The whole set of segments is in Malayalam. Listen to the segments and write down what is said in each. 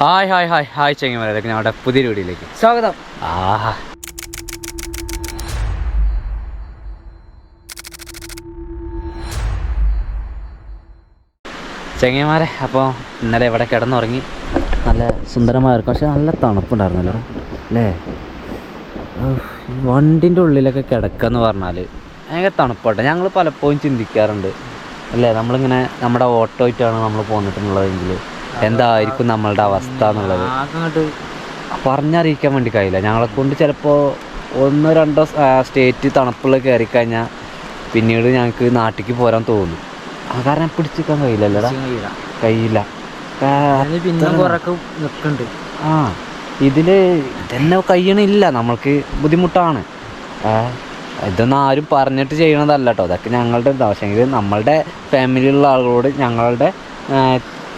Hi hi hi. ഹായ് ചെങ്ങന്മാരേക്ക് ഞങ്ങളുടെ പുതിയ വീഡിയോയിലേക്ക്. സ്വാഗതം. ആഹാ. ചെങ്ങന്മാരെ അപ്പോൾ ഇന്നലെ ഇവിടെ കിടന്നുറങ്ങി. നല്ല സുന്ദരമായിരിക്കും പക്ഷെ നല്ല തണുപ്പുണ്ടായിരുന്നല്ലോ. അല്ലേ? വണ്ടിന്റെ ഉള്ളിലൊക്കെ കിടക്കുക കിടക്കാന്ന് പറഞ്ഞാൽ ഭയങ്കര തണുപ്പാട്ടെ. ഞങ്ങൾ പലപ്പോഴും ചിന്തിക്കാറുണ്ട്. അല്ലേ? നമ്മളിങ്ങനെ നമ്മുടെ ഓട്ടോ ആയിട്ടാണ് നമ്മൾ പോന്നിട്ടുള്ളതെങ്കിൽ എന്തായിരിക്കും നമ്മളുടെ അവസ്ഥ എന്നുള്ളത്? പറഞ്ഞറിയിക്കാൻ വേണ്ടി കഴിയില്ല. ഞങ്ങളെ കൊണ്ട് ചിലപ്പോൾ ഒന്നോ രണ്ടോ സ്റ്റേറ്റ് തണുപ്പുള്ള കയറി കഴിഞ്ഞാൽ പിന്നീട് ഞങ്ങൾക്ക് നാട്ടിലേക്ക് പോരാൻ തോന്നും. ആ കാരണം പിടിച്ചിരിക്കാൻ കഴിയില്ലല്ലോടാ. കഴിയില്ല. ആ ഇതിൽ തന്നെ കഴിയണില്ല. നമ്മൾക്ക് ബുദ്ധിമുട്ടാണ്. ഇതൊന്നും ആരും പറഞ്ഞിട്ട് ചെയ്യണതല്ല കേട്ടോ അതൊക്കെ ഞങ്ങളുടെ ഇതാ. പക്ഷേങ്കിൽ നമ്മളുടെ ഫാമിലിയിലുള്ള ആളുകളോട് ഞങ്ങളുടെ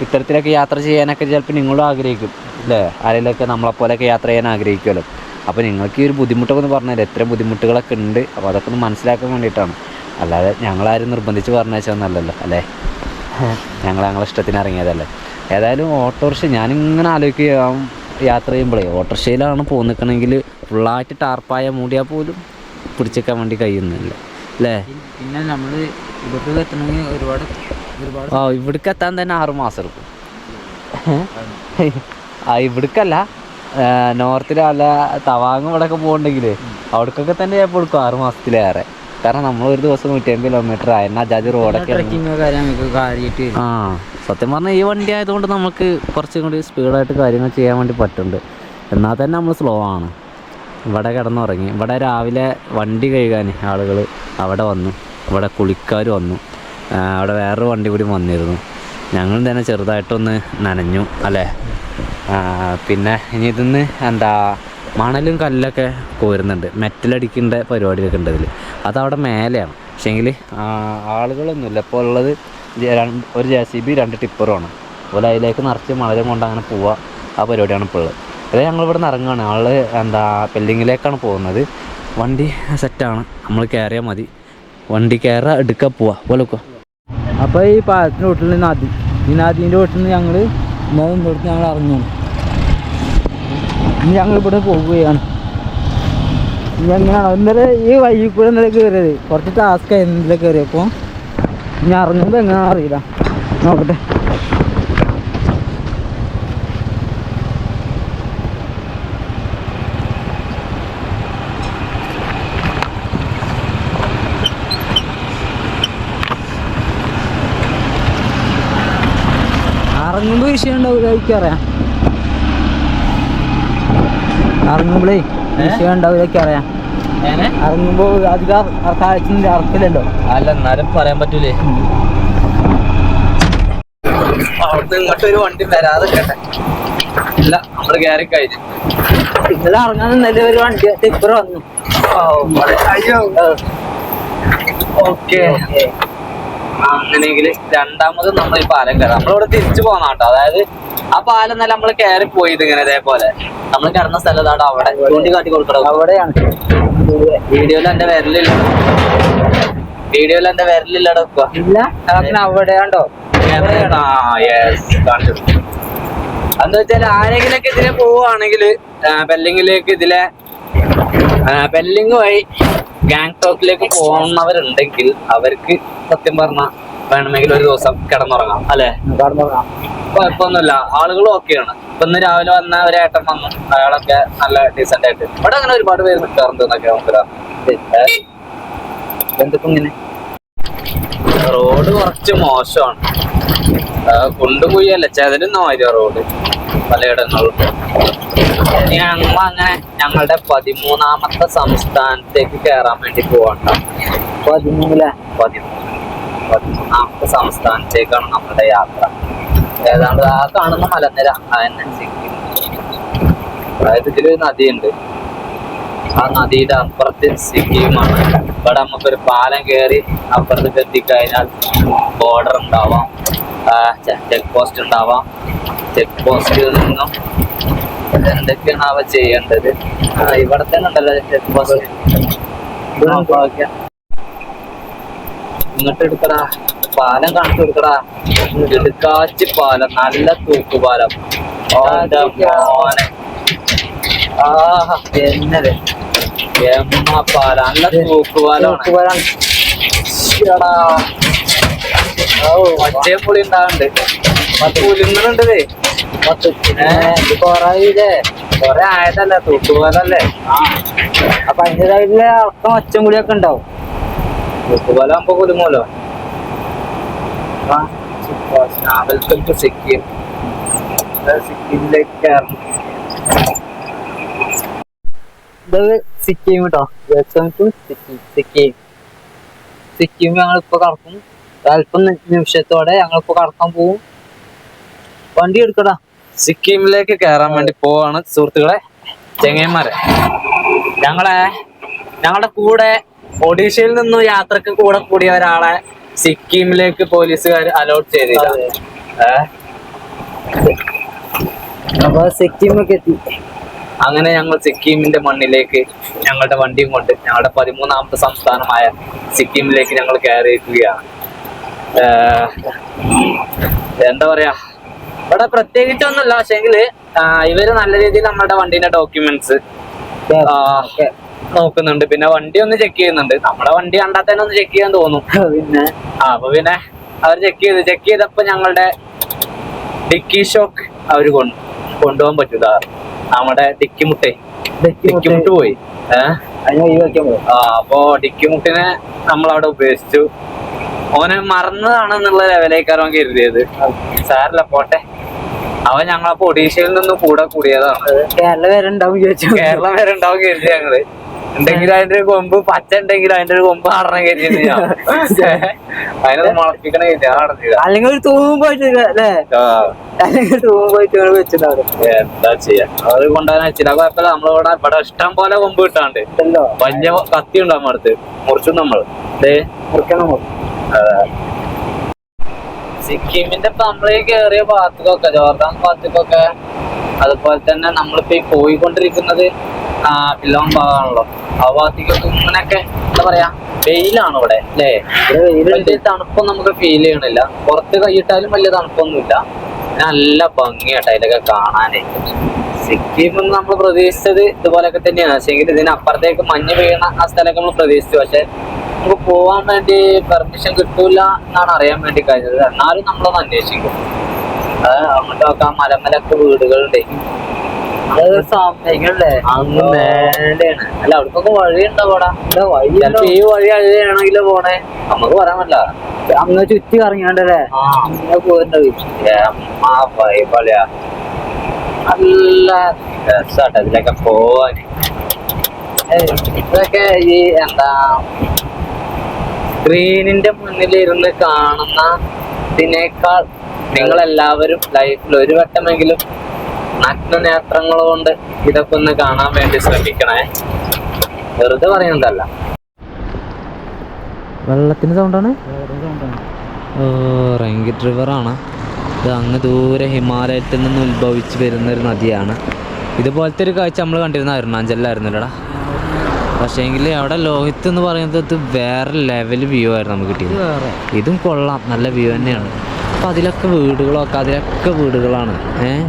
ഇത്തരത്തിലൊക്കെ യാത്ര ചെയ്യാനൊക്കെ ചിലപ്പോൾ നിങ്ങളും ആഗ്രഹിക്കും അല്ലേ ആരെങ്കിലുമൊക്കെ നമ്മളെപ്പോലെയൊക്കെ യാത്ര ചെയ്യാൻ ആഗ്രഹിക്കുമല്ലോ. അപ്പോൾ നിങ്ങൾക്ക് ഈ ഒരു ബുദ്ധിമുട്ടൊക്കെ ഒന്ന് പറഞ്ഞാൽ എത്ര ബുദ്ധിമുട്ടുകളൊക്കെ ഉണ്ട്. അപ്പോൾ അതൊക്കെ ഒന്ന് മനസ്സിലാക്കാൻ വേണ്ടിയിട്ടാണ്. അല്ലാതെ ഞങ്ങളാരും നിർബന്ധിച്ച് പറഞ്ഞയച്ചതൊന്നല്ലല്ലോ അല്ലേ? ഞങ്ങൾ ഞങ്ങളെ ഇഷ്ടത്തിന് ഇറങ്ങിയതല്ലേ. ഏതായാലും ഓട്ടോറിക്ഷ ഞാനിങ്ങനെ ആലോചിക്കുക യാത്ര ചെയ്യുമ്പോഴേ ഓട്ടോറിക്ഷയിലാണ് പോകുന്ന നിൽക്കണമെങ്കിൽ ഫുള്ളായിട്ട് ടാർപ്പായ മൂടിയാൽ പോലും പിടിച്ചേക്കാൻ വേണ്ടി കഴിയുന്നില്ല അല്ലേ പിന്നെ നമ്മൾ ഇവിടേക്ക് എത്തണമെങ്കിൽ ഒരുപാട് ആ ഇവിടേക്ക് എത്താൻ തന്നെ ആറ് മാസം എടുക്കും. ആ ഇവിടേക്കല്ല. നോർത്തിലെ അല്ല തവാങ് ഇവിടെയൊക്കെ പോകണ്ടെങ്കിൽ അവിടേക്കൊക്കെ തന്നെ ചിലപ്പോൾ എടുക്കും ആറ് മാസത്തിലേറെ. കാരണം നമ്മൾ ഒരു ദിവസം നൂറ്റി അമ്പത് കിലോമീറ്റർ ആയിരുന്നു അജാജ് റോഡൊക്കെ ആ സത്യം പറഞ്ഞാൽ ഈ വണ്ടി ആയതുകൊണ്ട് നമുക്ക് കുറച്ചും കൂടി സ്പീഡായിട്ട് കാര്യങ്ങൾ ചെയ്യാൻ വേണ്ടി പറ്റുന്നുണ്ട്. എന്നാൽ തന്നെ നമ്മൾ സ്ലോ ആണ്. ഇവിടെ കിടന്നുറങ്ങി. ഇവിടെ രാവിലെ വണ്ടി കഴുകാൻ ആളുകൾ അവിടെ വന്നു. ഇവിടെ കുളിക്കാർ വന്നു. അവിടെ വേറൊരു വണ്ടി കൂടി വന്നിരുന്നു. ഞങ്ങൾ തന്നെ ചെറുതായിട്ടൊന്ന് നനഞ്ഞു അല്ലേ? പിന്നെ ഇനി ഇതിന്ന് എന്താ മണലും കല്ലൊക്കെ കോരുന്നുണ്ട്. മെറ്റലടിക്കേണ്ട പരിപാടിയൊക്കെ ഉണ്ട് ഇതിൽ അതവിടെ മേലെയാണ്. പക്ഷേങ്കിൽ ആളുകളൊന്നുമില്ല. ഇപ്പോൾ ഉള്ളത് ഒരു ജെ സി ബി രണ്ട് ടിപ്പറുമാണ്. അതുപോലെ അതിലേക്ക് നിറച്ച് മണലും കൊണ്ട് അങ്ങനെ പോവുക ആ പരിപാടിയാണ് ഇപ്പോൾ ഉള്ളത്. അതായത് ഞങ്ങളിവിടെ നിന്ന് ഇറങ്ങുകയാണ് ആൾ എന്താ പെല്ലിങ്ങിലേക്കാണ് പോകുന്നത്. വണ്ടി സെറ്റാണ് നമ്മൾ കയറിയാൽ മതി. വണ്ടി കയറുക എടുക്കുക പോവാ. പോലെ അപ്പോൾ ഈ പാലത്തിന്റെ വീട്ടിൽ നദി ഈ നദീന്റെ വീട്ടിൽ നിന്ന് ഞങ്ങൾ ഇന്നലെ ഇന്നോട്ട് ഞങ്ങൾ ഇറങ്ങി ഇനി ഞങ്ങൾ ഇവിടെ പോവുകയാണ്. ഇനി എങ്ങനെയാണോ? ഇന്നലെ ഈ വഴി കൂടെ ഇന്നലെ കയറിയത് കുറച്ച് ടാസ്ക് ആയിരുന്നു ഇന്നലെ കയറിയപ്പോൾ ഇനി ഇറങ്ങുമ്പോൾ എങ്ങനെയാണെന്ന് അറിയില്ല. നോക്കട്ടെ. ഇറങ്ങുമ്പോൾ വിഷയം ഉണ്ടാവില്ല എനിക്കറിയാം ഇറങ്ങുമ്പോഴേ വിഷയം ഉണ്ടാവില്ല അറിയാം ഇറങ്ങുമ്പോ അധികം താഴ്ച ഇറക്കില്ലല്ലോ അല്ല എന്നാലും പറയാൻ പറ്റൂലേ. അവിടുന്ന് ഇങ്ങോട്ട് ഒരു വണ്ടി വരാതെ കേട്ടെ. ഇല്ല നമ്മൾ കയറി കഴിഞ്ഞു. ഇന്നലെ ഇറങ്ങാൻ ഒരു വണ്ടി ടിപ്പർ വന്നു. അയ്യോ ഓക്കെ. അങ്ങനെയെങ്കിൽ രണ്ടാമത് നമ്മൾ ഈ പാലം കയറാം നമ്മളിവിടെ തിരിച്ചു പോകണം കേട്ടോ അതായത് ആ പാലം നല്ല നമ്മൾ കയറി പോയത് ഇങ്ങനെ ഇതേപോലെ. നമ്മൾ കിടന്ന സ്ഥലം ഇതാട്ടോ അവിടെ. ചൂണ്ടിക്കാട്ടി കൊടുക്കണം. അവിടെയാണ്. വീഡിയോയിൽ എന്റെ വിരലില്ല. വീഡിയോയിൽ എന്റെ വിരലില്ലട അവിടെയാണ്ടോ? എന്താ വെച്ചാൽ ആരെങ്കിലൊക്കെ ഇതിലെ പോവുകയാണെങ്കിൽ ബെല്ലിങ്ങിലേക്ക് ഇതിലെ ബെല്ലിങ് വഴി ഗാങ്ടോക്കിലേക്ക് പോകുന്നവരുണ്ടെങ്കിൽ അവർക്ക് സത്യം പറഞ്ഞ വേണമെങ്കിൽ ഒരു ദിവസം കിടന്നുറങ്ങാം അല്ലെ? കുഴപ്പമൊന്നുമില്ല. ആളുകൾ ഓക്കെയാണ് ഇപ്പൊ ഇന്ന് രാവിലെ വന്ന ഒരു ഏട്ടൻ വന്നു. അയാളൊക്കെ നല്ല ഡീസെന്റ് ആയിട്ട്. ഇവിടെ അങ്ങനെ ഒരുപാട് പേര് നിൽക്കാറുണ്ട് എന്നൊക്കെ നമുക്ക് എന്തൊക്കെ ഇങ്ങനെ? റോഡ് കുറച്ച് മോശമാണ്. ആ, കൊണ്ടുപോയല്ല ചെതലുന്ന നോയ റോഡ്. പലയിടങ്ങളിലും. ഞങ്ങൾ അങ്ങനെ ഞങ്ങളുടെ പതിമൂന്നാമത്തെ സംസ്ഥാനത്തേക്ക് കയറാൻ വേണ്ടി പോകണ്ട പതിമൂന്നിൽ? പതിമൂന്ന്. പതിമൂന്നാമത്തെ സംസ്ഥാനത്തേക്കാണ് നമ്മുടെ യാത്ര. ഏതാണ്ട് ആ കാണുന്ന മലനിര അതന്നെ സിക്കിം അതായത് ഇതിലൊരു നദിയുണ്ട്. ആ നദിയുടെ അപ്പുറത്ത് സിക്കിമാണ് ഇവിടെ നമുക്കൊരു പാലം കയറി അപ്പുറത്തേക്ക് എത്തിക്കഴിഞ്ഞാൽ ബോർഡർ ഉണ്ടാവാം. ചെക്ക് പോസ്റ്റ് ഉണ്ടാവാം. ചെക്ക് പോസ്റ്റിൽ നിന്നും എന്തൊക്കെയാണ് അവ ചെയ്യേണ്ടത്? ആ, ഇവിടെ തന്നെ ഉണ്ടല്ലോ ചെക്ക് പോസ്റ്റ് ഇങ്ങോട്ട് എടുക്കടാ. പാലം കാണിച്ചു കൊടുക്കടാ. എടുക്കാച്ചി പാലം നല്ല തൂക്കുപാലം പാലം. മോനെ. ആഹാ, എന്നത്. എമ്മ പാല നല്ല പുളി ഉണ്ടാവുന്നുണ്ട് പുലിങ്ങളുണ്ട് കൊറേ കൊറേ ആയതല്ലേ തൂക്കുപോലല്ലേ? അപ്പൊ അതിന്റെതായിട്ടുള്ള അർത്ഥം ഒച്ചം കൂടിയൊക്കെ ഉണ്ടാവും. തൂക്കുപാലാകുമ്പോ കുലുങ്ങുമല്ലോ വെൽക്കം ടു സിക്കിം. ഇത് സിക്കിം കേട്ടോ വെൽക്കം ടു സിക്കിം സിക്കിം. സിക്കിം ഞങ്ങളിപ്പോ കറക്കും അല്പം നിമിഷത്തോടെ ഞങ്ങളിപ്പോ കറക്കാൻ പോവും. വണ്ടി എടുക്കടാ. സിക്കിമിലേക്ക് കയറാൻ വേണ്ടി പോവാണ് സുഹൃത്തുക്കളെ ചെങ്ങന്മാരെ ഞങ്ങളെ ഞങ്ങളുടെ കൂടെ ഒഡീഷയിൽ നിന്നും യാത്രയ്ക്ക് കൂടെ കൂടിയ ഒരാളെ സിക്കിമിലേക്ക് പോലീസുകാർ അലോട്ട് ചെയ്തില്ല? അപ്പൊ സിക്കിമൊക്കെ എത്തി. അങ്ങനെ ഞങ്ങൾ സിക്കിമിന്റെ മണ്ണിലേക്ക് ഞങ്ങളുടെ വണ്ടിയും കൊണ്ട് ഞങ്ങളുടെ പതിമൂന്നാമത്തെ സംസ്ഥാനമായ സിക്കിമിലേക്ക് ഞങ്ങൾ കയറിയിരിക്കുകയാണ്. എന്താ പറയാ? ഇവിടെ പ്രത്യേകിച്ചൊന്നുമില്ല. പക്ഷേങ്കിൽ ഇവർ നല്ല രീതിയിൽ നമ്മുടെ വണ്ടീന്റെ ഡോക്യുമെന്റ്സ് നോക്കുന്നുണ്ട്. പിന്നെ വണ്ടി ഒന്ന് ചെക്ക് ചെയ്യുന്നുണ്ട്. നമ്മുടെ വണ്ടി കണ്ടാൽ തന്നെ ഒന്ന് ചെക്ക് ചെയ്യാൻ തോന്നും. പിന്നെ? ആ അപ്പൊ പിന്നെ അവർ ചെക്ക് ചെയ്ത് ചെക്ക് ചെയ്തപ്പോ ഞങ്ങളുടെ ഡിക്കി ഷോക്ക് അവർ കൊണ്ട് കൊണ്ടുപോകാൻ പറ്റൂല. നമ്മുടെ ഡിക്കി ഡിക്കിമുട്ട് ഡിക്കി മുട്ട് പോയി. ആ അപ്പോ ഡിക്കി മുട്ടിനെ നമ്മൾ അവിടെ ഉപേക്ഷിച്ചു. ഓനെ മറന്നതാണെന്നുള്ള ലെവലേക്കാരോ കരുതിയത്. സാരല്ല പോട്ടെ. അവൻ ഞങ്ങളപ്പോ ഒഡീഷയിൽ നിന്ന് കൂടെ കൂടിയതാണ്. കേരള വരെ ഉണ്ടാവും ചോദിച്ചു കേരളം വരെ ഉണ്ടാവും കരുതി ഞങ്ങൾ. ഉണ്ടെങ്കിൽ അതിന്റെ ഒരു കൊമ്പ് പച്ച ഉണ്ടെങ്കിൽ അതിന്റെ ഒരു കൊമ്പ് നടണം കരുതി ഞാൻ. അതിനൊന്ന് മുളപ്പിക്കണ കരുതി അല്ലെങ്കിൽ ഒരു തൂമ്പ് അല്ലേ? അല്ലെങ്കിൽ വെച്ചിട്ടുണ്ടാവും. എന്താ ചെയ്യാ? അത് കൊണ്ടുപോകാൻ വെച്ചില്ല. കുഴപ്പമില്ല. നമ്മളിവിടെ ഇവിടെ ഇഷ്ടം പോലെ കൊമ്പ് കിട്ടാണ്ട്. വലിയ കത്തി ഉണ്ടാവും അടുത്ത്. മുറിച്ചു നമ്മൾ മുറിക്കണം. സിക്കിമിന്റെ ഇപ്പൊ നമ്മളീ കേറിയ ഭാഗത്തേക്കൊക്കെ ജോർദാൻ ഭാഗത്തേക്കൊക്കെ അതുപോലെ തന്നെ നമ്മളിപ്പോ ഈ പോയിക്കൊണ്ടിരിക്കുന്നത് ആ പില്ലോങ് ഭാഗമാണല്ലോ. ആ ഭാഗത്തേക്കൊക്കെ ഇങ്ങനെയൊക്കെ എന്താ പറയാ വെയിലാണ് ഇവിടെ അല്ലേ? വലിയ തണുപ്പൊന്നും നമുക്ക് ഫീൽ ചെയ്യണില്ല. പുറത്ത് കൈയിട്ടാലും വലിയ തണുപ്പൊന്നുമില്ല. നല്ല ഭംഗിയാട്ടോ അതിലൊക്കെ കാണാനേ. സിക്കിം എന്ന് നമ്മൾ പ്രതീക്ഷിച്ചത് ഇതുപോലൊക്കെ തന്നെയാണ്. പക്ഷേ ഇതിനപ്പുറത്തേക്ക് മഞ്ഞ് വീണ ആ സ്ഥലമൊക്കെ നമ്മൾ പ്രതീക്ഷിച്ചു. പക്ഷെ നമുക്ക് പോവാൻ വേണ്ടി പെർമിഷൻ കിട്ടൂല എന്നാണ് അറിയാൻ വേണ്ടി കഴിഞ്ഞത്. എന്നാലും നമ്മളൊന്ന് അന്വേഷിക്കും. അങ്ങോട്ട് നോക്കാം. മലമലക്ക് വീടുകളുണ്ട് മേലെയാണ്. അല്ല അവിടക്കൊക്കെ വഴി ഉണ്ടാവടാ വഴി ചിലപ്പോ ഈ വഴി അഴുകയാണെങ്കിലും പോണേ. നമുക്ക് പറയാൻ പറ്റില്ല. അങ്ങ് ചുറ്റി കറങ്ങിയാണ്ടല്ലേ? അങ്ങനെ പോയിട്ടുണ്ടാവും നല്ല രസാട്ടോ ഇതിലൊക്കെ പോവാൻ. ഇതൊക്കെ ഈ എന്താ സ്ക്രീനിന്റെ മുന്നിൽ ഇരുന്ന് കാണുന്ന ഇതിനേക്കാൾ നിങ്ങൾ എല്ലാവരും ലൈഫിൽ ഒരു വട്ടമെങ്കിലും നഗ്ന നേത്രങ്ങൾ കൊണ്ട് ഇതൊക്കെ ഒന്ന് കാണാൻ വേണ്ടി ശ്രമിക്കണേ. വെറുതെ പറയുന്നതല്ല. വെള്ളത്തിന്റെ സൗണ്ടാണ് റെങ്കിറ്റ് റിവറാണ് ഇത് അങ്ങ് ദൂരെ ഹിമാലയത്തിൽ നിന്ന് ഉത്ഭവിച്ച് വരുന്ന ഒരു നദിയാണ്. ഇതുപോലത്തെ ഒരു കാഴ്ച നമ്മൾ കണ്ടിരുന്ന അരുണാചലിലായിരുന്നല്ലടാ. പക്ഷേങ്കിൽ അവിടെ ലോഹിത്ത് എന്ന് പറയുന്നത് വേറെ ലെവൽ വ്യൂ ആയിരുന്നു നമുക്ക് കിട്ടിയത്. വേറെ. ഇതും കൊള്ളാം നല്ല വ്യൂ തന്നെയാണ്. അപ്പം അതിലൊക്കെ വീടുകളൊക്കെ അതിലൊക്കെ വീടുകളാണ്. ഏഹ്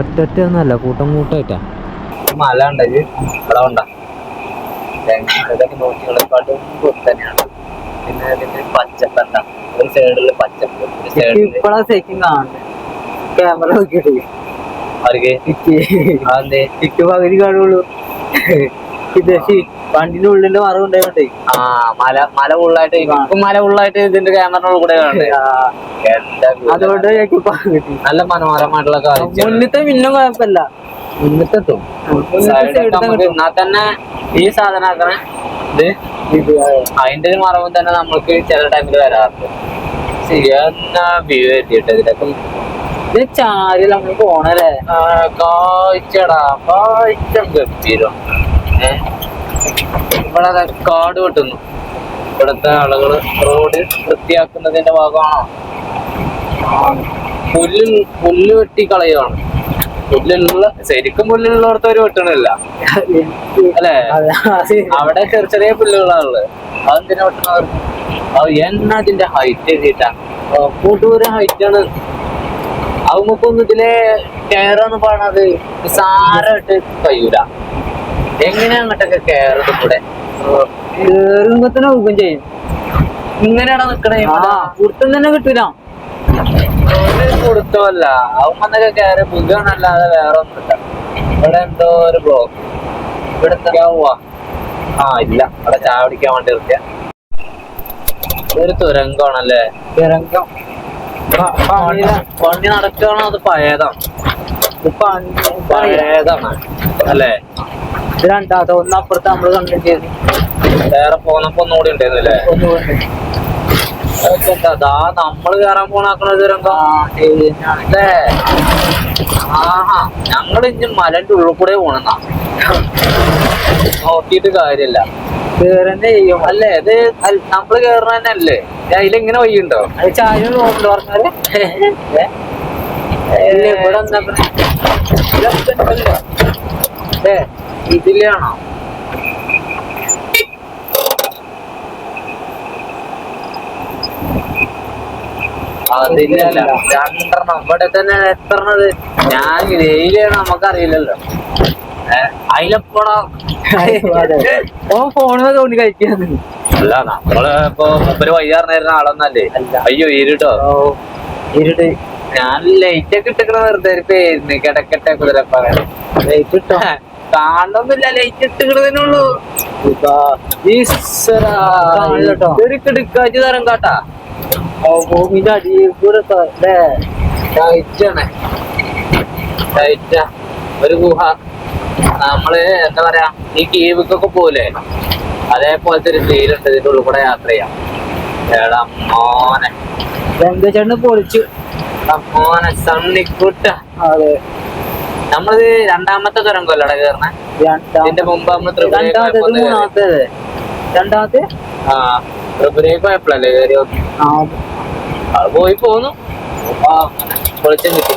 ഒറ്റ ഒന്നല്ല കൂട്ടം കൂട്ടായിട്ടാ മല ഉണ്ട് ഇവിടെ ഉണ്ടാ ഇതൊക്കെ നോക്കികളെക്കാട്ടും തന്നെയാണ്. പിന്നെ അതിന്റെ പച്ചപ്പണ്ട ഒരു സൈഡിൽ പച്ചപ്പ് ഒരു സൈഡിൽ ഇപ്പഴാ ശരിക്കും കാണുന്നത് ക്യാമറ നോക്കിയിട്ട് പകുതി കാണുള്ളൂ. വണ്ടിന്റെ ഉള്ളിന്റെ മറവ് ഉണ്ടായോണ്ടേ ആ മല മല ഉള്ളായിട്ട് ഇപ്പം മല ഉള്ളായിട്ട് ഇതിന്റെ ക്യാമറ കൂടെ. അതുകൊണ്ട് നല്ല മനോഹരമായിട്ടുള്ള മുന്നത്തെ പിന്നെ കുഴപ്പമില്ല. മുന്നത്തെത്തും. നമുക്ക് തന്നെ ഈ സാധനം ആക്കണേ. ഇത് അതിന്റെ ഒരു മറവ് തന്നെ നമ്മൾക്ക് ചില ടൈമിൽ വരാറുണ്ട്. ശരിയാ വ്യൂ എത്തിയിട്ട്? ഇതിലൊക്കെ ഇത് ചാരി നമ്മൾ പോണല്ലേ? കാഴ്ചടാ. കാഴ്ച ഗംഭീരം. ഇവിടെ കാട് വെട്ടുന്നു. ഇവിടുത്തെ ആളുകൾ റോഡ് വൃത്തിയാക്കുന്നതിന്റെ ഭാഗമാണോ? പുല്ല് പുല്ല് വെട്ടി കളയുകയാണ് പുല്ലുള്ള ശരിക്കും പുല്ലുള്ളിടത്ത് ഒരു വെട്ടണില്ല. അല്ലേ? അവിടെ ചെറിയ ചെറിയ പുല്ലുകളാണുള്ളത്. അതെന്തിനാ വെട്ടണത്? അത് എന്നാ അതിന്റെ ഹൈറ്റ് എഴുതിയിട്ടാ കൂട്ടൂര് ഹൈറ്റ് ആണ് നമുക്കൊന്നും ഇതിലെ കയറെന്ന് പറയണത് സാരമായിട്ട് കഴിയൂല. എങ്ങനെയാ അങ്ങോട്ടൊക്കെ കയറുന്നത് കൂടെ? കേറുമ്പോ തന്നെ ഊകം ചെയ്യും. ഇങ്ങനെയാണോ നിക്കണേ? ആ. തന്നെ കിട്ടൂല. കൊടുത്തല്ല അവന്നൊക്കെ കയറി ബുദ്ധിമുട്ടല്ലാതെ വേറെ ഒന്നുമില്ല ഇവിടെ എന്തോ ഒരു ബ്ലോക്ക് ഇവിടെ പോവാ. ആ ഇല്ല. ഇവിടെ ചായ പിടിക്കാൻ വേണ്ടി നിർത്തിയ ഒരു തുരങ്കമാണല്ലേ ഇറങ്ങാം പണി നടക്കണോ നടക്കുകയാണോ അത് പഴയതാണ്? പഴയതാണ്. അല്ലേ? ഇത് രണ്ടാമത്തെ ഒന്ന് അപ്പുറത്ത് നമ്മൾ കണ്ടിട്ട് ചെയ്തു വേറെ പോന്നപ്പോ ഒന്നുകൂടി ഉണ്ടായിരുന്നില്ലേ ദാ നമ്മൾ കയറാൻ പോണാക്കണ അല്ലേ? ആഹാ ഞങ്ങൾ ഇനി മലന്റെ ഉള്ളിൽ കൂടെ പോണെന്നാ. നോക്കിയിട്ട് കാര്യമില്ല. കേറന്നെ ചെയ്യും. അല്ലേ? ഇത് അൽ- നമ്മൾ കേറണ തന്നെ അല്ലേ അതിലെങ്ങനെ വഴിയുണ്ടോ? അത് ചായ പറഞ്ഞാൽ. ഇവിടെ എന്താ ഇതിലാണോ? അതില്ല രണ്ടെണ്ണം. ഇവിടെ തന്നെ എത്രണത് ഞാൻ വെയിലാണ് നമുക്കറിയില്ലല്ലോ. അതിലെപ്പോടാ ഓ ഫോണിൽ തോന്നി കഴിക്കാന്ന് അല്ല നമ്മൾ ഇപ്പൊ മുപ്പര് വയ്യാറിനായിരുന്ന ആളൊന്നല്ലേ? അയ്യോ ഇരുട്ടോ? ഇരുട്ട് ഞാൻ ലൈറ്റ് ഒക്കെ ഇട്ടിക്കണ വെറുതെ പേരുന്ന് പേരിന് കിടക്കട്ടെ കുതിരപ്പാറ. ലൈറ്റ് ഇട്ടോ? കാണുന്നില്ല ലൈറ്റ്. കാണില്ല ട്ടോ. ഇതൊരു തരം കാട്ടാ. ഓ ഭൂമിന്റെ അടിയിൽ കൂടെ ത- ല്ലേ? ഒരു ഗുഹ. നമ്മൾ എന്താ പറയാ ഈ കീവിക്കൊക്കെ പോലെ അതേപോലത്തെ ഒരു ഫീലുണ്ട് ഇതിന്റെ ഉള്ളിൽ കൂടെ യാത്ര ചെയ്യാം. എടാ മോനെ. രംഗച്ചേട്ടന് പൊളിച്ചു. മോനെ സണ്ണിക്കുട്ട. അതെ. നമ്മളിത് രണ്ടാമത്തെ തുരങ്കമല്ലടെ കയറണേ രണ്ടാമത്തെ ഇതിന്റെ മുമ്പ് നമ്മൾ ത്രിപുരയിൽ രണ്ടാമത്തെ ആ ത്രിപുരയിൽ പോയപ്പോഴല്ലേ കയറി പോയി പോന്നു. പൊളിച്ചു കിട്ടി.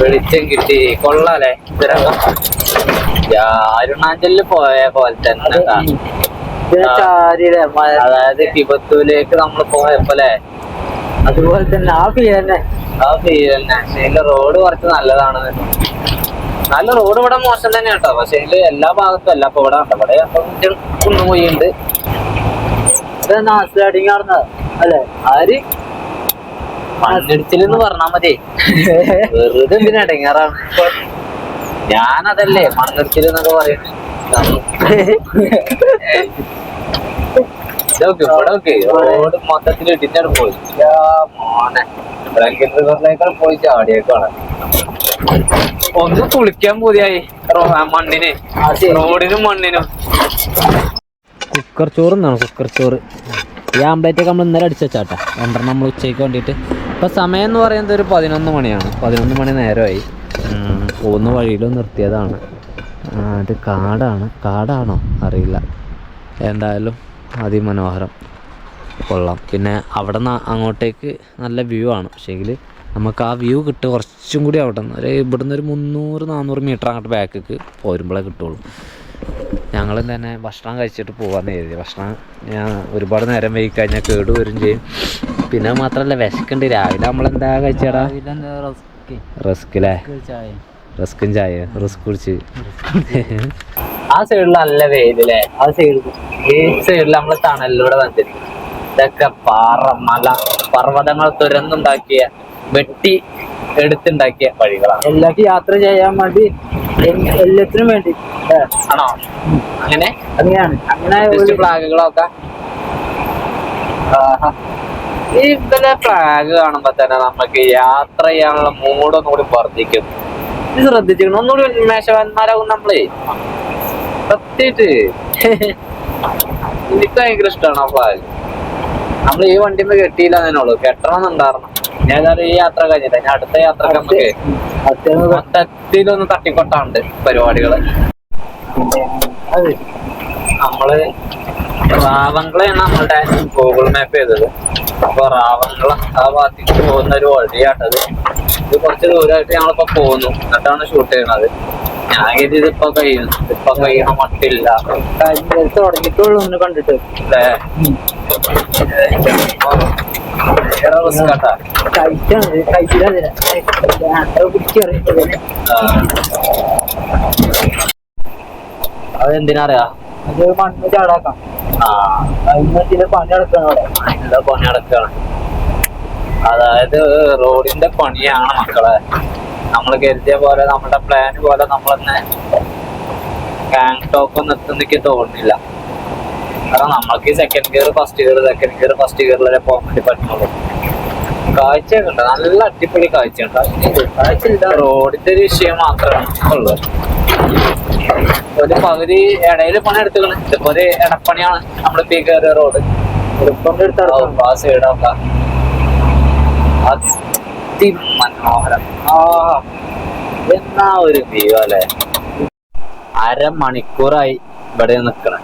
വെളിച്ചം കിട്ടി. കൊള്ളാലേ. തുരങ്കം അരുണാചലിൽ പോയ പോലെ തന്നെ അതായത് ടിബത്തുലേക്ക് നമ്മൾ പോയപ്പോലെ. അതുപോലെ തന്നെ ആ ഫീൽ തന്നെ. ആ ഫീൽ തന്നെ. പക്ഷേ റോഡ് കുറച്ച് നല്ലതാണ് നല്ല റോഡ് ഇവിടെ മോശം തന്നെ കേട്ടോ പക്ഷേ എല്ലാ ഭാഗത്തും അല്ല. അപ്പൊ ഇവിടെ ഇവിടെ കുന്നുപോയിണ്ട് കുന്നുമൊയ്യുണ്ട് ഇത് നാസിലടിങ് നടന്നത് അല്ലേ? ആര്? മണ്ണിടിച്ചിലെന്ന് പറഞ്ഞാ മതി. വെറുതെ എന്തിനാ ഇടങ്ങാറാണ്? ഞാനതല്ലേ മണ്ണിടിച്ചിൽ എന്നൊക്കെ പറയുന്നത് റോഡ് മൊത്തത്തിൽ ഇട്ടിട്ടാണ് പോയി. മോനെ. ബ്രാങ്കറ്റ് റിവറിലേക്കാൾ പോയി ചാടിയേക്കാണ് ഒന്ന് കുളിക്കാൻ പൂതിയായി. മണ്ണിന്. റോഡിനും മണ്ണിനും. കുക്കർ ചോറ് എന്നാണ് കുക്കർ ചോറ്. ഈ ആംപ്ലേറ്റൊക്കെ നമ്മൾ ഇന്നലെ അടിച്ചു വെച്ചാട്ടാ. രണ്ടെണ്ണം നമ്മൾ ഉച്ചയ്ക്ക് വേണ്ടിയിട്ട് ഇപ്പോൾ സമയം എന്ന് പറയുന്നത് ഒരു പതിനൊന്ന് മണിയാണ്. പതിനൊന്ന് മണി നേരമായി. പോകുന്ന വഴിയിൽ നിർത്തിയതാണ്. ഇത് കാടാണ്. കാടാണോ? അറിയില്ല. എന്തായാലും അതിമനോഹരം. കൊള്ളാം. പിന്നെ അവിടെ നിന്ന് അങ്ങോട്ടേക്ക് നല്ല വ്യൂ ആണ്. പക്ഷേങ്കിൽ നമുക്ക് ആ വ്യൂ കിട്ടുക കുറച്ചും കൂടി അവിടെ നിന്ന് ഒരു ഇവിടുന്ന് ഒരു മുന്നൂറ് നാനൂറ് മീറ്റർ അങ്ങോട്ട് ബാക്കിക്ക് പോരുമ്പോഴേ കിട്ടുള്ളൂ. ഞങ്ങൾ തന്നെ ഭക്ഷണം കഴിച്ചിട്ട് പോകാമെന്ന് കരുതി. ഭക്ഷണം ഞാൻ ഒരുപാട് നേരം വൈകി കഴിഞ്ഞാൽ കേട് വരും ചെയ്യും. പിന്നെ മാത്രമല്ല വിശക്കുണ്ട്. രാവിലെ നമ്മളെന്താ കഴിച്ചേടാ? റസ്ക്? റിസ്ക് അല്ലേ ചായ റിസ്ക്കും ചായ. റിസ്ക് കുടിച്ച്. ആ സൈഡിൽ നല്ല വെയിലല്ലേ ആ സൈഡിൽ ഈ സൈഡിൽ നമ്മൾ തണലിലൂടെ വന്നിട്ട് ഇതൊക്കെ പാറ മല പർവതങ്ങൾ തുരന്നുണ്ടാക്കിയ വെട്ടി എടുത്തുണ്ടാക്കിയ വഴികളാണ്. എല്ലാവർക്കും യാത്ര ചെയ്യാൻ വേണ്ടി എല്ലാത്തിനും വേണ്ടി. ആണോ? അങ്ങനെ? അങ്ങനെയാണ്. അങ്ങനെ ഫ്ലാഗുകളൊക്കെ. ഈ ഇവലെ ഫ്ലാഗ് കാണുമ്പോ തന്നെ നമുക്ക് യാത്ര ചെയ്യാനുള്ള മൂടൊന്നും കൂടി വർദ്ധിക്കും ഇത് ശ്രദ്ധിച്ചിരിക്കണം. ഒന്നുകൂടി ഉന്മേഷവാന്മാരാകും നമ്മളേ. സത്യമായിട്ട്. എനിക്ക് ഭയങ്കര ഇഷ്ടമാണ് ആ ഫ്ലാഗ്. നമ്മൾ ഈ വണ്ടിമ്മ കെട്ടിയില്ല എന്നേയുള്ളൂ കെട്ടണം എന്നുണ്ടായിരുന്നു ഞാൻ ഏതായാലും ഈ യാത്ര കഴിഞ്ഞില്ല ഞാൻ അടുത്ത യാത്ര നമുക്ക് മൊത്തത്തിലൊന്ന് തട്ടിക്കൊട്ടാണ്ട് പരിപാടികൾ. നമ്മൾ റാവങ്കളെയാണ് നമ്മളുടെ ഗൂഗിൾ മാപ്പ് ചെയ്തത്. അപ്പൊ റാവങ്കള ആ ഭാഗത്തേക്ക് പോകുന്ന ഒരു വഴിയാട്ടത്. ഇത് കുറച്ച് ദൂരമായിട്ട് ഞങ്ങളിപ്പോ പോകുന്നു. എന്നിട്ടാണ് ഷൂട്ട് ചെയ്യുന്നത്. ഞാൻ കരുതി ഇതിപ്പോ കഴിയും. ഇപ്പൊ കഴിയണ മട്ടില്ല. കഴിഞ്ഞ ദിവസം തുടങ്ങിയിട്ടുള്ളൂ ഒന്ന് കണ്ടിട്ട്. അല്ലേ? റിസ്ക് ആട്ടാ. കഴിച്ചാണ്. കഴിച്ചില്ല പിടിച്ചറിയാം അതെന്തിനാറിയാ അത് മണ്ണ് ചാടാക്കാം. പണി നടക്കണം അവിടെ. എന്താ പണി നടക്കാണ്. അതായത് റോഡിന്റെ പണിയാണ് മക്കളെ. നമ്മൾ കരുതിയ പോലെ നമ്മുടെ പ്ലാൻ പോലെ നമ്മളൊന്ന് ഗാങ്ടോക്ക് ഒന്നും നിർത്തുന്നെനിക്ക് തോന്നുന്നില്ല. കാരണം നമ്മൾക്ക് second gear first gear second gear first ഗിയറിലെ പോകാൻ വേണ്ടി പറ്റുന്നുള്ളൂ. കാഴ്ചയൊക്കെ ഉണ്ട്. നല്ല അടിപൊളി കാഴ്ചയുണ്ട്. കാഴ്ചയില്ല റോഡിന്റെ ഒരു വിഷയം മാത്രമേ ഉള്ളൂ. ഒരു പകുതി ഇടയിൽ പണി എടുത്തുകൾ ഇതിപ്പോ ഒരു ഇടപ്പണിയാണ് നമ്മുടെ പീ കയറിയ റോഡ്. എളുപ്പം എടുത്ത് ആ സൈഡൊക്കെ എന്നാ ഒരു വ്യൂ അല്ലേ? അരമണിക്കൂറായി ഇവിടെ നിക്കണേ.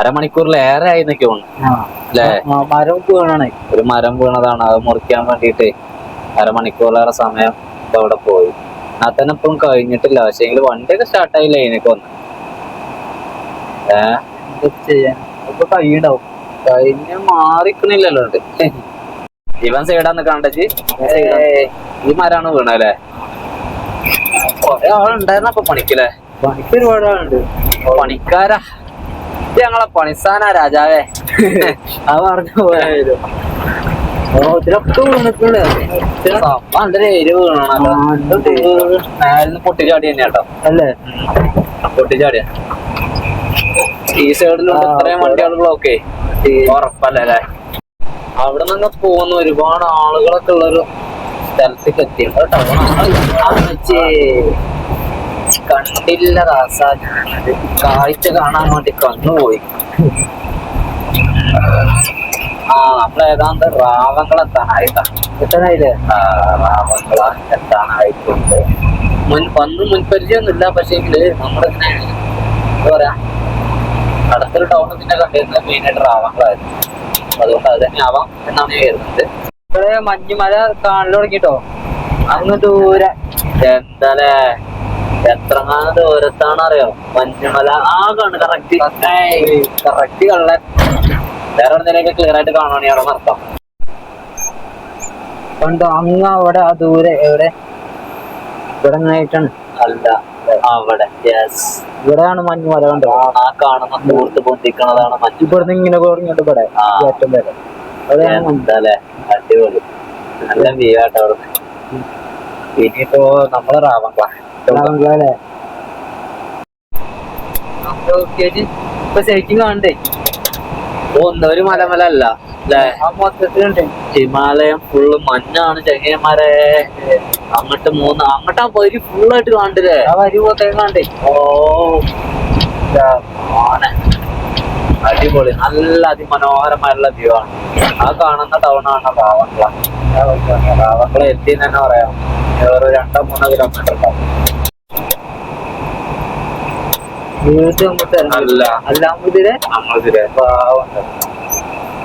അരമണിക്കൂറിലേറെ ആയി നിൽക്കുന്നു അല്ലേ? മരം വീണാണ്. ഒരു മരം വീണതാണ്. അത് മുറിക്കാൻ വേണ്ടിയിട്ട് അരമണിക്കൂറിലേറെ സമയം ഇപ്പൊ അവിടെ പോയി. ആ തന്നെ ഇപ്പം കഴിഞ്ഞിട്ടില്ല. പക്ഷെ എങ്കിൽ വണ്ടിയൊക്കെ സ്റ്റാർട്ടായി ലൈനൊക്കെ വന്നു. ഒന്ന് ഏഹ് ചെയ്യാൻ? ഇപ്പൊ കൈയുണ്ടാവും കഴിഞ്ഞ മാറിക്കണില്ലല്ലോ ഇവൻ സൈഡാന്ന് കണ്ടച്ച് ഈ മരാണ് വീണല്ലേ കൊറേ ആളുണ്ടായിരുന്ന അപ്പൊ പണിക്കല്ലേ പണിക്ക് ഒരുപാട് ആളുണ്ട്. പണിക്കാരാ. ഇത് ഞങ്ങളെ പണിസ്ഥാന രാജാവേ. അത് പറഞ്ഞു പോയാലും പൊട്ടിച്ചാടി തന്നെ കേട്ടോ. അല്ലേ? പൊട്ടിച്ചാടിയാ. ഈ സൈഡിലുള്ള ഇത്രയും വണ്ടികൾ ബ്ലോക്കേ ഉറപ്പല്ലേ അവിടെ നിന്ന് പോകുന്ന ഒരുപാട് ആളുകളൊക്കെ ഉള്ളൊരു സ്ഥലത്തേക്ക് എത്തി കണ്ടില്ല കാഴ്ച കാണാൻ വേണ്ടി കണ്ണുപോയി ആ നമ്മളെ ഏതാണ്ട് റാവങ്ങളെത്താനായിട്ടാ എത്താനായില്ലേ? ആ, റാവങ്ങള എത്താനായിട്ടുണ്ട്. മുൻ വന്ന് മുൻപരിചയമൊന്നുമില്ല പക്ഷേ നമ്മുടെ എന്താ പറയാ അടുത്തൊരു ടൗൺ പിന്നെ കണ്ടിരുന്നത് മെയിനായിട്ട് റാവങ്ങളായിരുന്നു അതുകൊണ്ട് അത് തന്നെ ആവാം എന്നാണ് ഞാൻ കരുതുന്നത്. ഇവിടെ മഞ്ഞുമല കാണൽ തുടങ്ങിട്ടോ? അങ്ങ് ദൂരെ. എന്താലേ? എത്രങ്ങാനും ദൂരത്താണ് അറിയോ മഞ്ഞുമല. ആ കാണു കറക്റ്റ് കറക്റ്റ് കള്ളൻ. വേറെ എന്തെങ്കിലും ക്ലിയർ ആയിട്ട് കാണുവാണെങ്കിൽ അവിടെ നിർത്താം. കണ്ടോ? അങ്ങ് അവിടെ ആ ദൂരെ. എവിടെ? ഇവിടെ ആയിട്ടാണ് അല്ല അവിടെ യെസ് ഇവിടെയാണ് മഞ്ഞുമല കണ്ടോ ആ കാണുന്ന തൂർത്ത് പൊന്തിക്കണതാണ് മഞ്ഞു. ഇവിടുന്ന് ഇങ്ങനെ കുറഞ്ഞിട്ട് ഇവിടെ ഏറ്റവും വരെ. അവിടെയാണ് അടിപൊളി. നല്ല വ്യൂ ആട്ടോ അവിടെ ഇനിയിപ്പോ നമ്മൾ റാവങ്ക റാവങ്കാലേ ഇപ്പൊ ശരിക്കും കാണണ്ടേ? ഒന്നൊരു മലമല അല്ല. ഹിമാലയം ഫുള്ള് മഞ്ഞാണ് ചെങ്ങന്മാരെ അങ്ങോട്ട് മൂന്ന് അങ്ങോട്ട് ആ വരി ഫുള്ളായിട്ട് കാണ്ടില്ലേ ആ വരി ഓ. അടിപൊളി നല്ല അതിമനോഹരമായുള്ള വ്യൂ ആണ്. ആ കാണുന്ന ടൗൺ ആണ് റാവക്കള റാവക്കള എത്തി തന്നെ പറയാം. ഒരു രണ്ടോ മൂന്നോ കിലോമീറ്റർ ഉണ്ടാവും വീട്ട് നമുക്ക് അല്ല അല്ല. അമ്മതിരെ? നമ്മളിതിരെ പാവണ്ട്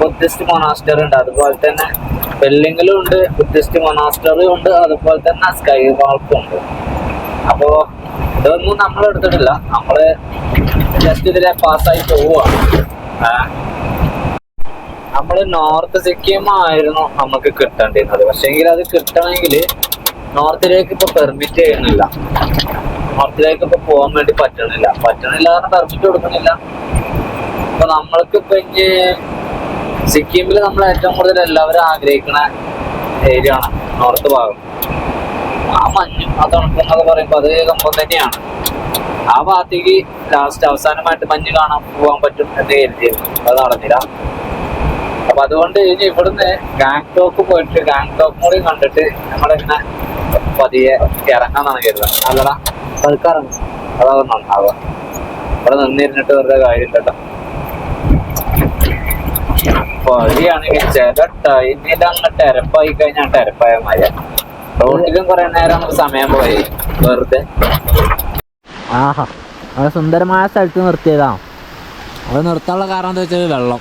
ബുദ്ധിസ്റ്റ് മൊണാസ്റ്റർ ഉണ്ട്. അതുപോലെ തന്നെ വെല്ലിങ്ങിലും ഉണ്ട് ബുദ്ധിസ്റ്റ് മൊണാസ്റ്ററും ഉണ്ട് അതുപോലെ തന്നെ സ്കൈ വാൾക്കും ഉണ്ട്. അപ്പോ ഇതൊന്നും നമ്മൾ എടുത്തിട്ടില്ല. നമ്മൾ ജസ്റ്റ് ഇതിലെ പാസ്സായി പോവുകയാണ് ആ. നമ്മൾ നോർത്ത് സിക്കിം ആയിരുന്നു നമുക്ക് കിട്ടേണ്ടിരുന്നത്. പക്ഷെങ്കിൽ അത് കിട്ടണമെങ്കിൽ നോർത്തിലേക്ക് ഇപ്പൊ പെർമിറ്റ് ചെയ്യുന്നില്ല. നോർത്തിലേക്ക് ഇപ്പൊ പോകാൻ വേണ്ടി പറ്റണില്ല. പറ്റണില്ല കാരണം പെർമിറ്റ് കൊടുക്കുന്നില്ല. അപ്പൊ നമ്മൾക്ക് ഇപ്പൊ ഇനി സിക്കിമിൽ നമ്മൾ ഏറ്റവും കൂടുതൽ എല്ലാവരും ആഗ്രഹിക്കുന്ന ഏരിയ ആണ് നോർത്ത് ഭാഗം. ആ മഞ്ഞും ആ തണുപ്പും എന്നൊക്കെ പറയുമ്പോ അത് സംഭവം തന്നെയാണ്. ആ ഭാഗത്തേക്ക് ലാസ്റ്റ് അവസാനമായിട്ട് മഞ്ഞ് കാണാൻ പോകാൻ പറ്റും എന്ന് കരുതിയിരുന്നു. അത് നടന്നില്ല. അപ്പൊ അതുകൊണ്ട് ഇനി ഇവിടുന്ന് ഗാങ്ടോക്ക് പോയിട്ട് ഗാംഗ്ടോക്ക് കൂടി കണ്ടിട്ട് നമ്മളിങ്ങനെ പതിയെ ഇറങ്ങാന്നാണ് കരുതുന്നത്. അല്ലടാ തൽക്കാലം അതാവും നന്നാവുക ഇവിടെ നിന്നിരുന്നിട്ട് വെറുതെ കാര്യം കേട്ടോ വഴിയാണെങ്കിൽ ചില ടൈമിൽ അങ്ങ് ടെരപ്പായി കഴിഞ്ഞാൽ ടെരപ്പായ മഴ റോട്ടിലും കുറെ നേരം സമയം പോയി. വെറുതെ. ആഹാ. അവിടെ സുന്ദരമായ സ്ഥലത്ത് നിർത്തിയതാ. അവിടെ നിർത്താനുള്ള കാരണം എന്താ വെച്ചാൽ വെള്ളം.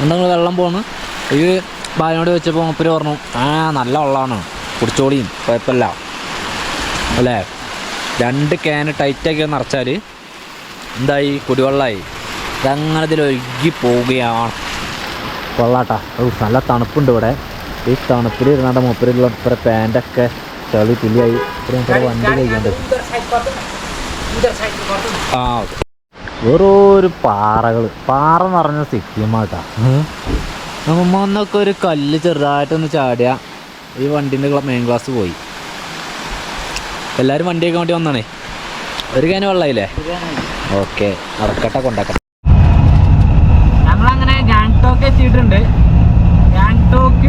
നിങ്ങൾ വെള്ളം പോണ് ഈ ഭാര്യനോട് വെച്ചപ്പോൾ മൂപ്പര് പറഞ്ഞു ആ നല്ല വെള്ളമാണ്. കുടിച്ചോളിയും. കുഴപ്പമില്ല. അല്ലേ? രണ്ട് ക്യാന് ടൈറ്റാക്കി നിറച്ചാൽ എന്തായി? കുടിവെള്ളമായി ഇതങ്ങനെ ഇതിൽ ഒഴുകി പോവുകയാണ്. കൊള്ളാട്ടാ. ഓ നല്ല തണുപ്പുണ്ട് ഇവിടെ. ഈ തണുപ്പിൽ ഇരുന്നാണ്ട് മൂപ്പരിലുള്ള ഇത്ര പാന്റൊക്കെ ചളി പുലിയായി ഇത്രയും വണ്ടി കഴിയുന്നുണ്ട് ആ ഓക്കെ. ഓരോരു പാറകൾ പാറ നിറഞ്ഞ സിക്കിമാട്ടാ. നമ്മന്നൊക്കെ ഒരു കല്ല് ചെറുതായിട്ടൊന്ന് ചാടിയ. ഈ വണ്ടീന്റെ മെയിൻ ഗ്ലാസ് പോയി. എല്ലാവരും വണ്ടിയൊക്കെ വേണ്ടി വന്നാണേ? ഒരു കാന വെള്ളമായില്ലേ ഓക്കെ. അറക്കട്ടെ കൊണ്ടാക്കട്ടെ. ഗാങ്ടോക്ക് എത്തിയിട്ടുണ്ട് ഗാങ്ടോക്ക്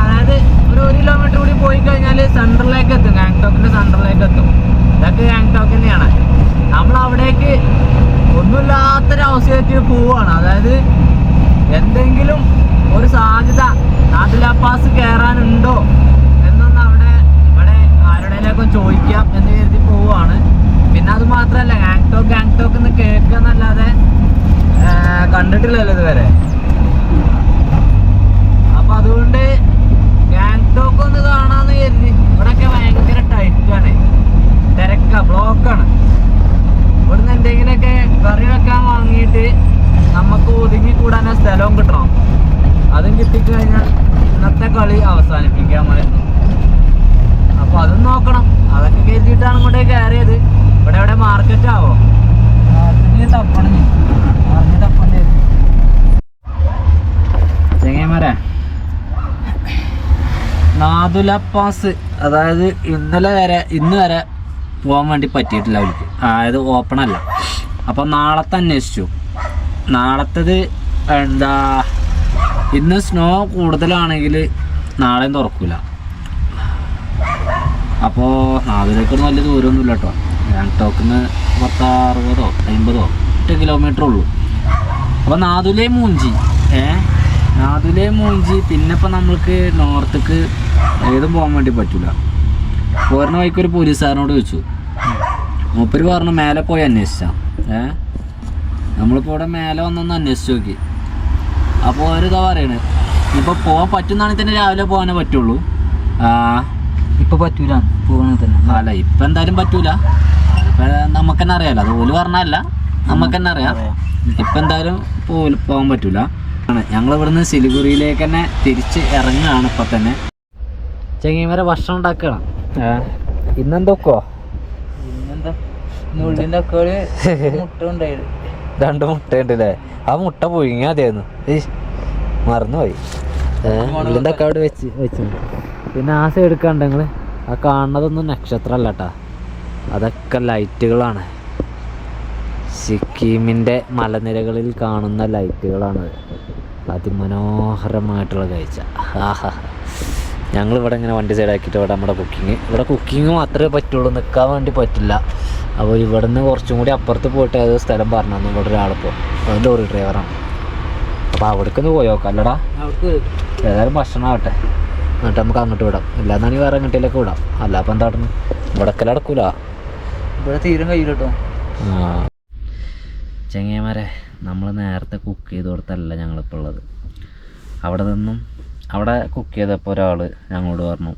അതായത് ഒരു ഒരു കിലോമീറ്റർ കൂടി പോയി കഴിഞ്ഞാൽ സെൻട്രലിലേക്ക് എത്തും. ഗാങ്ടോക്കിന്റെ സെൻട്രലിലേക്ക് എത്തും. ഇതൊക്കെ ഗാങ്ടോക്ക് തന്നെയാണ്. നമ്മൾ അവിടേക്ക് ഒന്നുമില്ലാത്തൊരു പോവുകയാണ് അതായത് എന്തെങ്കിലും ഒരു സാധ്യത നാട്ടിലാ പാസ് കയറാനുണ്ടോ എന്നൊന്ന് അവിടെ ഇവിടെ ആരുടെയിലേക്കും ചോദിക്കാം എന്ന് കരുതി പോവുകയാണ് പിന്നെ അത് മാത്രമല്ല ഗാങ്ടോക്ക് ഗാങ്ടോക്ക് എന്ന് കേൾക്കുക എന്നല്ലാതെ കണ്ടിട്ടില്ലല്ലോ ഇതുവരെ. അപ്പൊ അതുകൊണ്ട് ഗാങ്ടോക്ക് ഒന്ന് കാണാന്ന് കരുതി. ഇവിടൊക്കെ ഭയങ്കര ടൈറ്റാണ് തിരക്ക ബ്ലോക്കാണ് ഇവിടുന്ന് എന്തെങ്കിലുമൊക്കെ കറി വെക്കാൻ വാങ്ങിയിട്ട് നമുക്ക് ഒതുങ്ങി കൂടാൻ സ്ഥലവും കിട്ടണം. അതും കിട്ടിക്കഴിഞ്ഞാൽ ഇന്നത്തെ കളി അവസാനിപ്പിക്കാമായിരുന്നു അപ്പൊ അതും നോക്കണം. അതൊക്കെ കരുതിയിട്ടാണ് ഇങ്ങോട്ടേ കയറിയത്. ഇവിടെ എവിടെ മാർക്കറ്റ് ആവോ? തപ്പണം ചെങ്ങന്മാരാ നാദുല പാസ് അതായത് ഇന്നലെ വരെ ഇന്ന് വരെ പോകാൻ വേണ്ടി പറ്റിയിട്ടില്ല അവർക്ക്. അതായത് ഓപ്പൺ അല്ല. അപ്പം നാളത്തെ അന്വേഷിച്ചു. നാളത്തേത് എന്താ ഇന്ന് സ്നോ കൂടുതലാണെങ്കിൽ നാളെയും തുറക്കില്ല അപ്പോൾ നാദിലേക്കൊന്നും വലിയ ദൂരമൊന്നുമില്ല കേട്ടോ. ഗാങ്ടോക്കിന്ന് പത്ത് അറുപതോ അമ്പതോ എട്ട് കിലോമീറ്റർ ഉള്ളൂ. അപ്പോൾ നാദുലേ മൂഞ്ചി. ഏ? നാദുലേ മൂഞ്ചി പിന്നെ ഇപ്പം നമ്മൾക്ക് നോർത്തേക്ക് ഏതും പോകാൻ വേണ്ടി പറ്റില്ല പോരുന്ന വഴിക്ക് ഒരു പോലീസുകാരനോട് ചോദിച്ചു. മൂപ്പര് പറഞ്ഞു മേലെ പോയി അന്വേഷിച്ചാ. ഏ? നമ്മളിപ്പോൾ ഇവിടെ മേലെ വന്നൊന്ന് അന്വേഷിച്ച് നോക്കി. അപ്പോൾ ഒരിതാ പറയണേ ഇപ്പോൾ പോകാൻ പറ്റുന്നാണെങ്കിൽ തന്നെ രാവിലെ പോകാനേ പറ്റുള്ളൂ. ആ. ഇപ്പൊ പറ്റൂല പോകണ തന്നെ. അല്ല ഇപ്പൊ എന്തായാലും പറ്റൂല. ഇപ്പം നമുക്ക് തന്നെ അറിയാലോ അത് ഓൽ പറഞ്ഞല്ല നമുക്ക് തന്നെ അറിയാം. ഇപ്പൊ എന്തായാലും പോകാൻ പറ്റൂല. ഞങ്ങൾ ഇവിടുന്ന് സിലിഗുറിയിലേക്ക് തന്നെ തിരിച്ച് ഇറങ്ങുകയാണ് ഇപ്പൊ തന്നെ. ചെങ്ങിമരെ ഭക്ഷണം ഉണ്ടാക്കണം. ഇന്നെന്തൊക്കോ? ഒക്കെ ഒരു മുട്ട ഉണ്ടായിരുന്നു രണ്ട് മുട്ടയുണ്ടല്ലേ? ആ മുട്ട പുഴുങ്ങിയാ മതിയായിരുന്നു ഏയ് മറന്നുപോയി. ഉള്ളിന്റെ ഒക്കെ അവിടെ വെച്ച് വെച്ചിട്ടുണ്ട് പിന്നെ ആ സൈഡ് കണ്ട നിങ്ങൾ ആ കാണുന്നതൊന്നും നക്ഷത്രമല്ല കേട്ടാ അതൊക്കെ ലൈറ്റുകളാണ്. സിക്കിമിന്റെ മലനിരകളിൽ കാണുന്ന ലൈറ്റുകളാണ്. അതിമനോഹരമായിട്ടുള്ള കാഴ്ച. ആഹാ. ഞങ്ങൾ ഇവിടെ ഇങ്ങനെ വണ്ടി സൈഡാക്കിയിട്ട് ഇവിടെ നമ്മുടെ കുക്കിങ് ഇവിടെ കുക്കിങ് മാത്രമേ പറ്റുള്ളൂ നിൽക്കാൻ വേണ്ടി പറ്റില്ല. അപ്പോൾ ഇവിടെ നിന്ന് കുറച്ചും കൂടി അപ്പുറത്ത് പോയിട്ട് അത് സ്ഥലം പറഞ്ഞു തന്നു ഇവിടെ ഒരാളിപ്പോൾ അത് ലോറി ഡ്രൈവറാണ് അപ്പോൾ അവിടേക്കൊന്ന് പോയോ അല്ലടാ. അവർക്ക് ഏതായാലും ഭക്ഷണം ആവട്ടെ. എന്നിട്ട് നമുക്ക് അങ്ങോട്ട് വിടാം. ഇല്ലാന്നാണെങ്കിൽ വേറെ എങ്ങോട്ടേലൊക്കെ വിടാം. അല്ല അപ്പം എന്താ ഇവിടക്കല അടക്കൂല ഇവിടെ തീരും കഴിയില്ല കേട്ടോ. ചെങ്ങന്മാരെ നമ്മൾ നേരത്തെ കുക്ക് ചെയ്ത് കൊടുത്തല്ല ഞങ്ങളിപ്പോൾ ഉള്ളത്. അവിടെ നിന്നും അവിടെ കുക്ക് ചെയ്തപ്പോൾ ഒരാൾ ഞങ്ങളോട് പറഞ്ഞു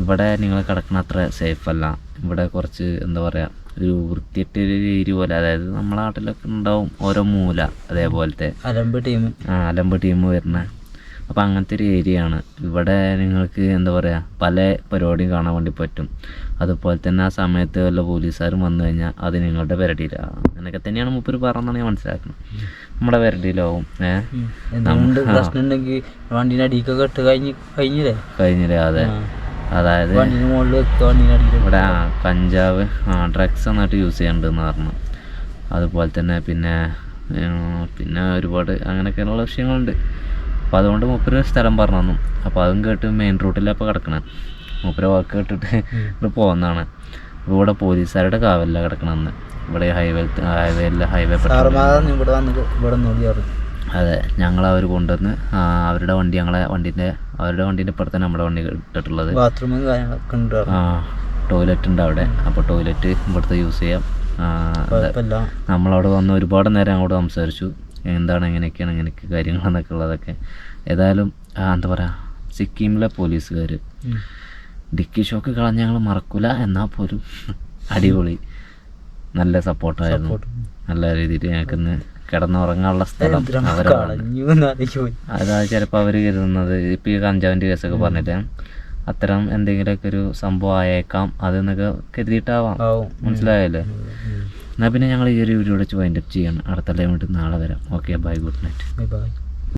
ഇവിടെ നിങ്ങൾ കിടക്കണ അത്ര സേഫ് അല്ല. ഇവിടെ കുറച്ച് എന്താ പറയുക ഒരു വൃത്തിയിട്ടൊരു രീതി പോലെ അതായത് നമ്മളെ നാട്ടിലൊക്കെ ഉണ്ടാവും ഓരോ മൂല അതേപോലത്തെ. അലമ്പ് ടീം. ആ അലമ്പ് ടീം വരുന്ന. അപ്പോൾ അങ്ങനത്തെ ഒരു ഏരിയ ആണ്. ഇവിടെ നിങ്ങൾക്ക് എന്താ പറയുക പല പരിപാടിയും കാണാൻ വേണ്ടി പറ്റും. അതുപോലെ തന്നെ ആ സമയത്ത് വല്ല പോലീസുകാരും വന്നു കഴിഞ്ഞാൽ അത് നിങ്ങളുടെ പെരടിയിലാണ് അങ്ങനെയൊക്കെ തന്നെയാണ് മൂപ്പര് പറഞ്ഞാണ് ഞാൻ മനസ്സിലാക്കുന്നത്. നമ്മുടെ വരടിയിലാവും ഏഹ് എന്തുകൊണ്ട് ആ. പ്രശ്നം ഉണ്ടെങ്കിൽ വണ്ടിന്റെ അടിക്കൊക്കെ ഇട്ട് കഴിഞ്ഞ് കഴിഞ്ഞില്ലേ? കഴിഞ്ഞില്ലേ അതെ. അതായത് ഇവിടെ ആ കഞ്ചാവ് ആ ഡ്രഗ്സ് നന്നായിട്ട് യൂസ് ചെയ്യണ്ടെന്ന് പറഞ്ഞു. അതുപോലെ തന്നെ പിന്നെ പിന്നെ ഒരുപാട് അങ്ങനെയൊക്കെയുള്ള വിഷയങ്ങളുണ്ട്. അപ്പോൾ അതുകൊണ്ട് മൂപ്പര് സ്ഥലം പറഞ്ഞു തന്നു അപ്പോൾ അതും കേട്ട് മെയിൻ റൂട്ടിലാണ് ഇപ്പോൾ കിടക്കണേ. മൂപ്പര് വാക്ക് കേട്ടിട്ട് ഇവിടെ പോകുന്നതാണ് ഇവിടെ പോലീസുകാരുടെ കാവലിലാണ് കിടക്കണമെന്ന് ഇവിടെ ഹൈവേ ഹൈവേയിൽ ഹൈവേ അതെ ഞങ്ങൾ അവർ കൊണ്ടുവന്ന് അവരുടെ വണ്ടി ഞങ്ങളെ വണ്ടീന്റെ അവരുടെ വണ്ടീന്റെ ഇപ്പുറത്താണ് നമ്മുടെ വണ്ടി ഇട്ടിട്ടുള്ളത്. ടോയ്ലറ്റ് ഉണ്ട് അവിടെ. അപ്പോൾ ടോയ്ലറ്റ് ഇവിടുത്തെ യൂസ് ചെയ്യാം. നമ്മളവിടെ വന്ന് ഒരുപാട് നേരം അങ്ങോട്ട് സംസാരിച്ചു. എന്താണ് എങ്ങനെയൊക്കെയാണ് എങ്ങനെയൊക്കെ കാര്യങ്ങളെന്നൊക്കെ ഉള്ളതൊക്കെ. ഏതായാലും എന്താ പറയുക സിക്കിമിലെ പോലീസുകാർ ഡിക്കി ഷോക്ക് കളഞ്ഞ് ഞങ്ങൾ മറക്കൂല എന്നാൽ പോലും. അടിപൊളി. നല്ല സപ്പോർട്ടായിരുന്നു. നല്ല രീതിയിൽ ഞങ്ങൾക്ക് ഇന്ന് കിടന്നുറങ്ങാനുള്ള സ്ഥലം അതാ ചിലപ്പോൾ അവർ കരുതുന്നത്. ഇപ്പം ഈ കഞ്ചാവിന്റെ കേസൊക്കെ പറഞ്ഞിട്ട് അത്തരം എന്തെങ്കിലുമൊക്കെ ഒരു സംഭവം ആയേക്കാം അതെന്നൊക്കെ കരുതിയിട്ടാവാം. മനസ്സിലായല്ലേ. എന്നാൽ പിന്നെ ഞങ്ങൾ ഈ ഒരു വീഡിയോ വെച്ച് വൈൻഡപ്പ് ചെയ്യണം. അടുത്ത ടൈം നാളെ വരാം. Okay bye good night bye bye.